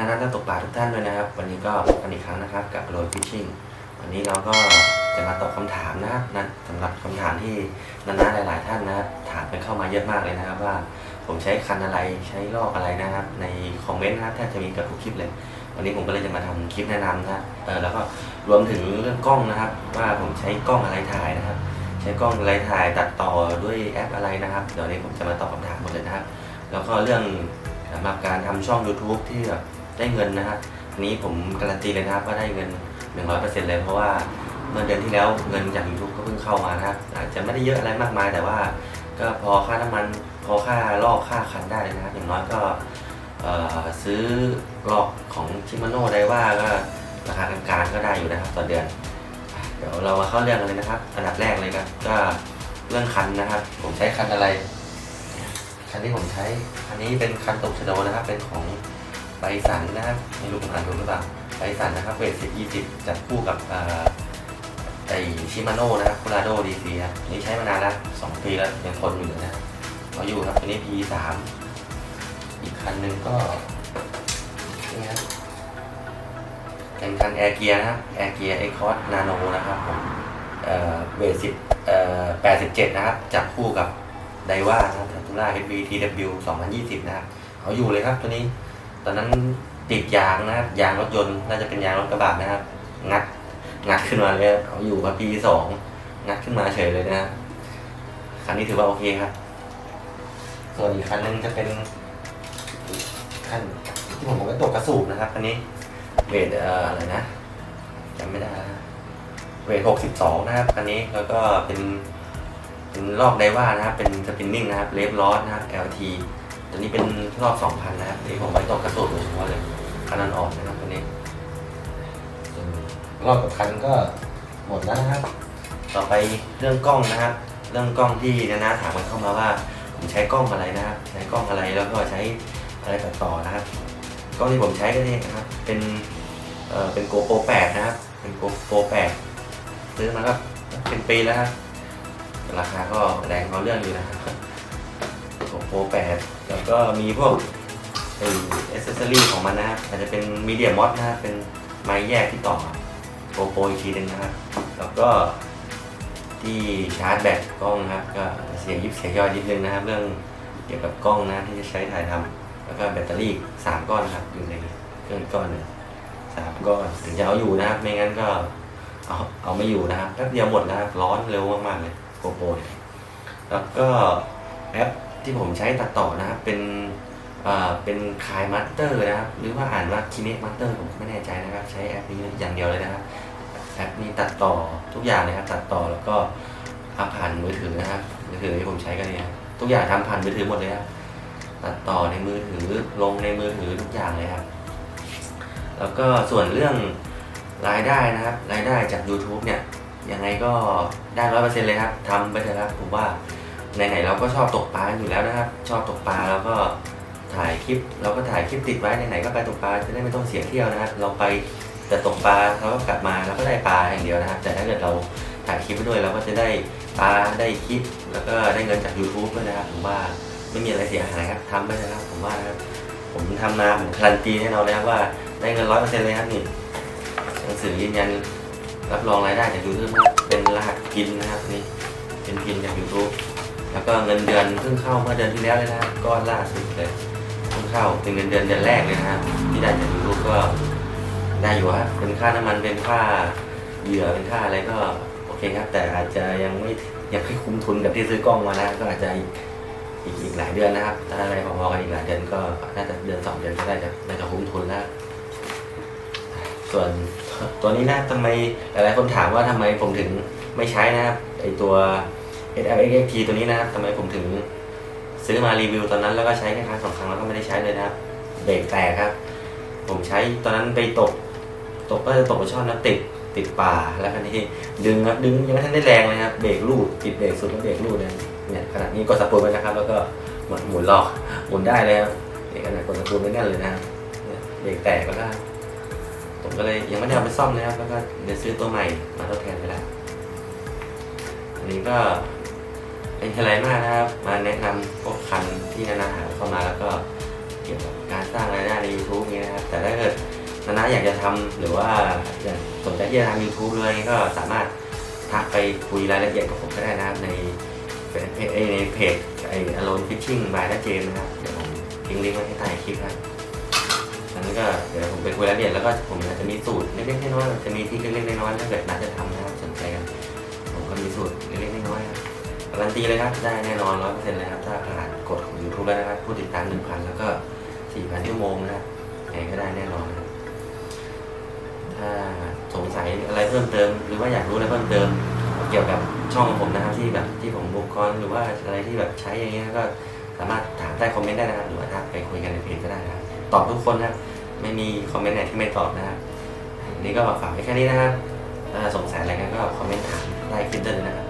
วัสดีนะนักตกปลาทุกท่านด้วยนะครับ วันนี้ก็พบกันอีกครั้งนะครับ กับโรยฟิชชิ่งวันนี้เราก็จะมาตอบคำถามนะครับนะสำหรับคำถามที่นานาหลาย ๆ ท่านนะครับถามกันเข้ามาเยอะมากเลยนะครับ ว่าผมใช้คันอะไรใช้ลอกอะไรนะครับ ในคอมเมนต์นะครับแทบจะมีเกับทุกคลิปเลย วันนี้ผมก็เลยจะมาทำคลิปแนะนำนะเออแล้วก็รวมถึงเรื่องกล้องนะครับ ว่าผมใช้กล้องอะไรถ่ายนะครับ ใช้กล้องอะไรถ่ายตัดต่อด้วยแอปอะไรนะครับเดี๋ยวนี้ผมจะมาตอบคำถามหมดเลยนะครับ แล้วก็เรื่องสำหรับการทำช่อง YouTube ที่แบบ ได้เงินนะครับอันนี้ผมการันตีเลยนะครับว่าได้เงิน 100%เลยเพราะว่าเมื่อเดือนที่แล้วเงินจาก YouTube ก็เพิ่งเข้ามานะครับอาจจะไม่ได้เยอะอะไรมากมาย แต่ว่า ก็พอค่าน้ำมัน พอค่าลอกค่าคันได้นะครับอย่างน้อยก็ซื้อลอกของชิมาโน่ได้ว่าก็ราคากลางๆก็ได้อยู่นะครับต่อเดือน เดี๋ยวเรามาเข้าเรื่องกันเลยนะครับ อันดับแรกเลยครับก็เรื่องคันนะครับ ผมใช้คันอะไร คันที่ผมใช้คันนี้เป็นคันตกชโดนะครับ เป็นของ ไบสันนะครับไม่รู้ผมอ่านถูกหรือเปล่าไบสันนะครับเวทสิบยี่สิบจับคู่กับไอชิมาโน่นะครับคูราโดดีซีครับอันนี้ใช้มานานแล้วสองปีแล้วยังทนอยู่เลยนะเราอยู่ครับอันนี้ P สามอีกคันหนึ่งก็นี่ครับเป็นคันแอร์เกียร์นะครับแอร์เกียร์ไอคอสนาโนนะครับผมเอ่อเวทสิบเอ่อแปดสิบเจ็ดนะครับ จับคู่กับไดว่านะครับทูล่า HV TW 2020 นะครับ เอาอยู่เลยครับตัวนี้ ตอนนั้นติดยางนะครับยางรถยนต์น่าจะเป็นยางรถกระบะนะครับ งัดงัดขึ้นมาเลยเอาอยู่ครับปีสองงัดขึ้นมาเฉยเลยนะครับคันนี้ถือว่าโอเคครับ ส่วนอีกคันนึงจะเป็นคันที่ผมบอกว่าตกกระสูบนะครับคันนี้เวทเอ่ออะไรนะจำไม่ได้เวท62นะครับคันนี้แล้วก็เป็นเป็นรอบไดว่านะครับ เป็นสปินนิ่งนะครับเลฟลอสนะครับ LT ตัวนี้เป็นรอบ2,000นะครับนี่ผมไว้ตกกระสุนโดยเฉพาะเลยคันนั้นอ่อนนะครับตัวนี้ส่วนรอบกับคันก็หมดแล้วนะครับ ต่อไปเรื่องกล้องนะครับ เรื่องกล้องที่นานาถามกันเข้ามาว่าผมใช้กล้องอะไรนะครับ ใช้กล้องอะไรแล้วก็ใช้อะไรตัดต่อนะครับ กล้องที่ผมใช้ก็นี่นะครับ เป็นเอ่อเป็น GoPro 8นะครับ เป็น GoPro 8ซื้อมาก็เป็นปีแล้วครับราคาก็แรงเอาเรื่องอยู่นะครับของโปรแปดแล้ว ก็มีพวกไอเอเซอรี่ของมันนะครับอาจจะเป็นมีเดียมอสนะครับเป็นไม้แยกที่ต่อโปรโปรอีกทีหนึงนะครับ แล้วก็ที่ชาร์จแบตกล้องนะครับก็เสียยิบเสียย่อยนิดนึงนะครับ เรื่องเกี่ยวกับกล้องนะที่จะใช้ถ่ายทำแล้วก็แบตเตอรี่สามก้อนนะครับอยู่ในเครื่องอีกก้อนหนึ่งสามก้อนถึงจะเอาอยู่นะครับ ไม่งั้นก็เอาเอาไม่อยู่นะครับแป๊บเดียวหมดนะครับร้อนเร็วมากๆเลยโกโปรแล้วก็แอป ที่ผมใช้ตัดต่อนะครับ เป็นเอ่อเป็นคายมัตเตอร์นะครับ หรือว่าอ่านว่าคิเน e มัตเตอร์ผมไม่แน่ใจนะครับ ใช้แอปนี้อย่างเดียวเลยนะครับแอปนี้ตัดต่อทุกอย่างเลยครับ ตัดต่อแล้วก็ทำผ่านมือถือนะครับมือถือที่ผมใช้กันเนี่ยทุกอย่างทำผ่านมือถือหมดเลยครับตัดต่อในมือถือลงในมือถือทุกอย่างเลยครับ แล้วก็ส่วนเรื่องรายได้นะครับ รายได้จาก YouTube เนี่ยยังไงก็ได้ร้อยเปอร์เซ็นต์เลยครับทำไปเถอะครับผมว่า ไหนๆเราก็ชอบตกปลาอยู่แล้วนะครับ ชอบตกปลาแล้วก็ถ่ายคลิปเราก็ถ่ายคลิปติดไว้ไหนๆก็ไปตกปลาจะได้ไม่ต้องเสียเที่ยวนะครับ เราไปแต่ตกปลาเราก็กลับมาเราก็ได้ปลาอย่างเดียวนะครับ แต่ถ้าเกิดเราถ่ายคลิปไปด้วยเราก็จะได้ปลาได้คลิป แล้วก็ได้เงินจาก YouTube ด้วยนะครับผมว่าไม่มีอะไรเสียหายครับทำไปนะครับผมว่านะครับผมทำมาผมการันตีให้เราเลยครับว่าได้เงินร้อยเปอร์เซ็นต์เลยครับนี่หนังสือยืนยันรับรองรายได้จาก YouTube นะครับเป็นรหัสพินนะครับนี่เป็นพินจาก YouTube แล้วก็เงินเดือนเพิ่งเข้าเมื่อเดือนที่แล้วเลยนะก้อนล่าสุดเลยเพิ่งเข้าเป็นเงินเดือนเดือนแรกเลยนะที่ได้จาก YouTube ก็ได้อยู่ครับเป็นค่าน้ำมันเป็นค่าเหยื่อเป็นค่าอะไรก็โอเคครับ แต่อาจจะยังไม่ยังไม่คุ้มทุนกับที่ซื้อกล้องมานะก็อาจจะอีกอีกอีกหลายเดือนนะครับ ถ้าอะไรพอๆกันอีกหลายเดือนก็น่าจะเดือนสองเดือนก็ได้จะน่าจะคุ้มทุนแล้วส่วนตัวนี้นะทำไมหลายๆคนถามว่าทำไมผมถึงไม่ใช้นะครับไอตัว SLXT ตัวนี้นะครับทำไมผมถึงซื้อมารีวิวตอนนั้นแล้วก็ใช้แค่ครั้งสองครั้งแล้วก็ไม่ได้ใช้เลยนะครับเบรกแตกครับ ผมใช้ตอนนั้นไปตก ตกก็จะตกไปช่อนน้ำติดติดป่าแล้วคันนี้ดึงครับดึงยังไม่ทันได้แรงเลยครับเบรกลูดติดเบรกสุดแล้วเบรกลูดเลยเนี่ยขนาดนี้กดสปูลไปนะครับ แล้วก็หมุนหมุนลอกหมุนได้เลยครับเนี่ยขนาดกดสปูลไม่แน่นเลยนะเบรกแตกก็ได้ผมก็เลยยังไม่ได้เอาไปซ่อมเลยครับแล้วก็เดี๋ยวซื้อตัวใหม่มาทดแทนไปแล้วอันนี้ก็ เป็นอะไรมากนะครับ มาแนะนำพวกคันที่นานาหาเข้ามาแล้วก็ที่กี่ยวกับการสร้างรายได้ใน YouTube นี้นะครับ แต่ถ้าเกิดนานาอยากจะทำหรือว่าอยากสนใจที่จะทำ YouTube เลยก็สามารถทักไปคุยรายละเอียดกับผมก็ได้นะครับในเฟซเพจในเพจไอ Alone Fishing by นัเจมนะครับเดี๋ยวผมทิ้งลิงก์ไว้ที่ใต้คลิปนะครับนั้นก็เดี๋ยวผมไปคุยรายละเอียดแล้วก็ผมจะมีสูตรเล็กๆน้อยๆจะมีที่เล็กๆน้อยๆถ้าเกิดนัดจะทำนะครับสนใจกันผมก็มีสูตรเล็กๆน้อย การันตีเลยครับได้แน่นอนร้อยเปอร์เซ็นต์เลยครับถ้าผ่านกฎของ YouTube แล้วนะครับผู้ติดตามหนึ่งพันแล้วก็สี่พันชั่วโมงนะครับงก็ได้แน่นอนนะครับถ้าสงสัยอะไรเพิ่มเติม หรือว่าอยากรู้อะไรเพิ่มเติม เกี่ยวกับช่องของผมนะครับที่แบบที่ผมบุกคอนหรือว่าอะไรที่แบบใช้อย่างเงี้ยก็สามารถถามใต้คอมเมนต์ได้นะครับ หรือว่าทักไปคุยกันในเพจก็ได้นะครับตอบทุกคนนะครับไม่มีคอมเมนต์ไหนที่ไม่ตอบนะครับนี่ก็ฝากไว้แค่นี้นะครับถ้าสงสัยอะไรกันก็คอมเมนต์ถามใต้คลิปได้เลยนะครับ